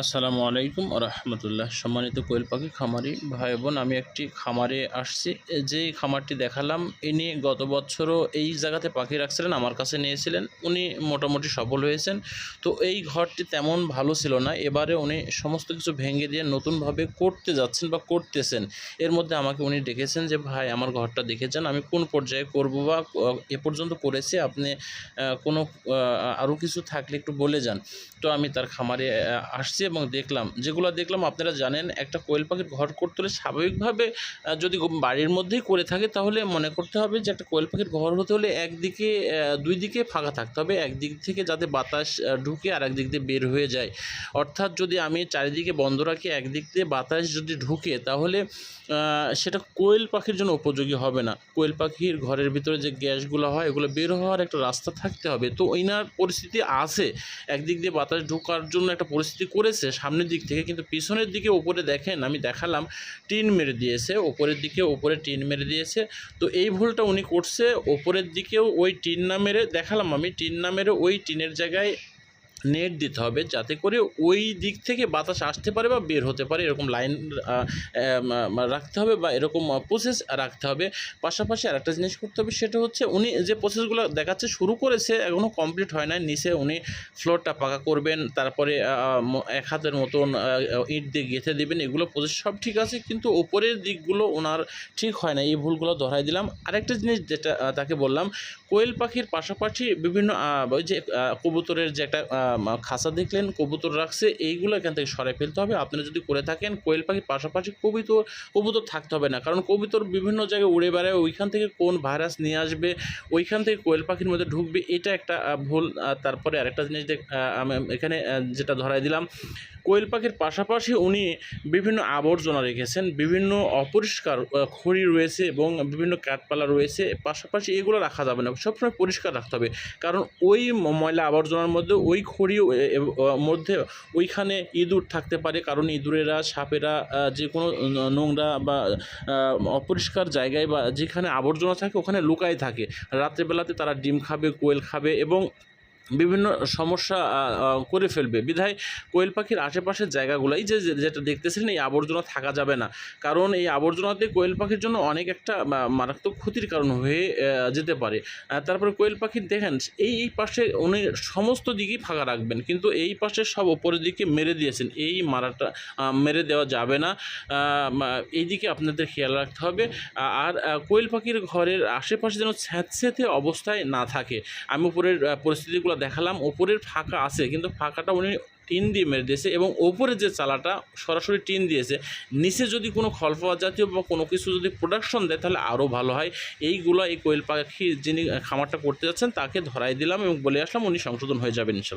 আসসালামু আলাইকুম রহমতুল্লাহ। সম্মানিত কোয়েল পাখি খামারি ভাই বোন আমি একটি খামারে আসছি। যে খামারটি দেখালাম, ইনি গত বছরও এই জায়গাতে পাখি রাখছিলেন, আমার কাছে নিয়েছিলেন। উনি মোটামুটি সফল হয়েছেন। তো এই ঘরটি তেমন ভালো ছিল না। এবারে উনি সমস্ত কিছু ভেঙে দিয়ে নতুনভাবে করতে যাচ্ছেন বা করতেছেন। এর মধ্যে আমাকে উনি ডেকেছেন যে, ভাই, আমার ঘরটা দেখেছেন আমি কোন পর্যায়ে করব বা এ পর্যন্ত করেছি। আপনি কোনো আরও কিছু থাকলে একটু বলে যান। তো আমি তার খামারে আসছি। এবং দেখলাম, যেগুলো দেখলাম আপনারা জানেন, একটা কোয়েল পাখির ঘর করতে হলে স্বাভাবিকভাবে যদি বাড়ির মধ্যেই করে থাকে, তাহলে মনে করতে হবে যে একটা কোয়েল পাখির ঘর হতে হলে একদিকে দুই দিকে ফাঁকা থাকতে হবে। একদিক থেকে যাতে বাতাস ঢুকে আর একদিক দিয়ে বের হয়ে যায়। অর্থাৎ যদি আমি চারিদিকে বন্ধ রাখি, একদিক দিয়ে বাতাস যদি ঢুকে, তাহলে সেটা কোয়েল পাখির জন্য উপযোগী হবে না। কোয়েল পাখির ঘরের ভিতরে যে গ্যাসগুলো হয়, এগুলো বের হওয়ার একটা রাস্তা থাকতে হবে। তো ওইনার পরিস্থিতি আছে। একদিক দিয়ে বাতাস ঢোকার জন্য একটা পরিস্থিতি করেছে সামনের দিক থেকে কিন্তু পিছনের দিকে ওপরে দেখেন, আমি দেখালাম, টিন মেরে দিয়েছে ওপরের দিকে ওপরে টিন মেরে দিয়েছে। তো এই ভুলটা উনি করছে ওপরের দিকেও ওই টিন না মেরে, দেখালাম আমি, টিন না মেরে ওই টিনের জায়গায় নেট দিতে হবে যাতে করে ওই দিক থেকে বাতাস আসতে পারে বা বের হতে পারে, এরকম লাইন রাখতে হবে বা এরকম প্রসেস রাখতে হবে। পাশাপাশি আরেকটা জিনিস করতে হবে সেটা হচ্ছে উনি যে প্রসেসগুলো দেখাচ্ছে, শুরু করেছে এখনও কমপ্লিট হয় না নিচে উনি ফ্লোরটা পাকা করবেন, তারপরে এক হাতের মতন ইট দিয়ে গেঁথে দেবেন, এগুলো প্রসেস সব ঠিক আছে, কিন্তু ওপরের দিকগুলো ওনার ঠিক হয় না এই ভুলগুলো ধরাই দিলাম। আরেকটা জিনিস যেটা তাকে বললাম, কোয়েল পাখির পাশাপাশি বিভিন্ন ওই যে কবুতরের যে একটা খাঁচা দেখলেন, কবুতর রাখছে, এইগুলো এখান থেকে সরাই ফেলতে হবে। আপনারা যদি করে থাকেন, কোয়েল পাখির পাশাপাশি কবিতর, কবুতর থাকতে হবে না। কারণ কবুতর বিভিন্ন জায়গায় উড়ে বেড়ায়, ওইখান থেকে কোন ভাইরাস নিয়ে আসবে, ওইখান থেকে কোয়েল পাখির মধ্যে ঢুকবে, এটা একটা ভুল। তারপরে আরেকটা জিনিস দেখ আমি এখানে যেটা ধরাই দিলাম, কোয়েল পাখির পাশাপাশি উনি বিভিন্ন আবর্জনা রেখেছেন, বিভিন্ন অপরিষ্কার খড়ি রয়েছে এবং বিভিন্ন কাঠপালা রয়েছে, পাশাপাশি এগুলো রাখা যাবে না, সবসময় পরিষ্কার রাখতে হবে। কারণ ওই ময়লা আবর্জনার মধ্যে ওই খড়ি মধ্যে ওইখানে ইঁদুর থাকতে পারে। কারণ ইঁদুরেরা, সাপেরা যে কোনো নোংরা বা অপরিষ্কার জায়গায় বা যেখানে আবর্জনা থাকে, ওখানে লুকায় থাকে। রাত্রেবেলাতে তারা ডিম খাবে, কোয়েল খাবে এবং বিভিন্ন সমস্যা করে ফেলবে। বিধায় কোয়েল পাখির আশেপাশের জায়গাগুলো এই যে যেটা দেখতেছেন এই আবর্জনা থাকা যাবে না। কারণ এই আবর্জনাতে কোয়েল পাখির জন্য অনেক একটা মারাত্মক ক্ষতির কারণ হয়ে যেতে পারে। তারপরে কোয়েল পাখির দেখেন এই এই পাশে উনি সমস্ত দিকেই ফাঁকা রাখবেন। কিন্তু এই পাশে সব ওপরের দিকে মেরে দিয়েছেন। এই মারাটা মেরে দেওয়া যাবে না। এই দিকে আপনাদের খেয়াল রাখতে হবে। আর কোয়েল পাখির ঘরের আশেপাশে যেন স্যাঁতস্যাঁতে অবস্থায় না থাকে। আমি উপরের আহ, পরিস্থিতিগুলো দেখালাম, ওপরের ফাঁকা আছে, কিন্তু ফাঁকাটা উনি টিন দিয়ে মেরে দিয়েছে এবং ওপরে যে চালাটা সরাসরি টিন দিয়েছে, নিচে যদি কোনো খলফা জাতীয় বা কোনো কিছু যদি প্রোডাকশন দেয়, তাহলে আরও ভালো হয়। এইগুলো এই কোয়েল পাখি যিনি খামারটা করতে যাচ্ছেন, তাকে ধরাই দিলাম এবং বলে আসলাম উনি সংশোধন হয়ে যাবেন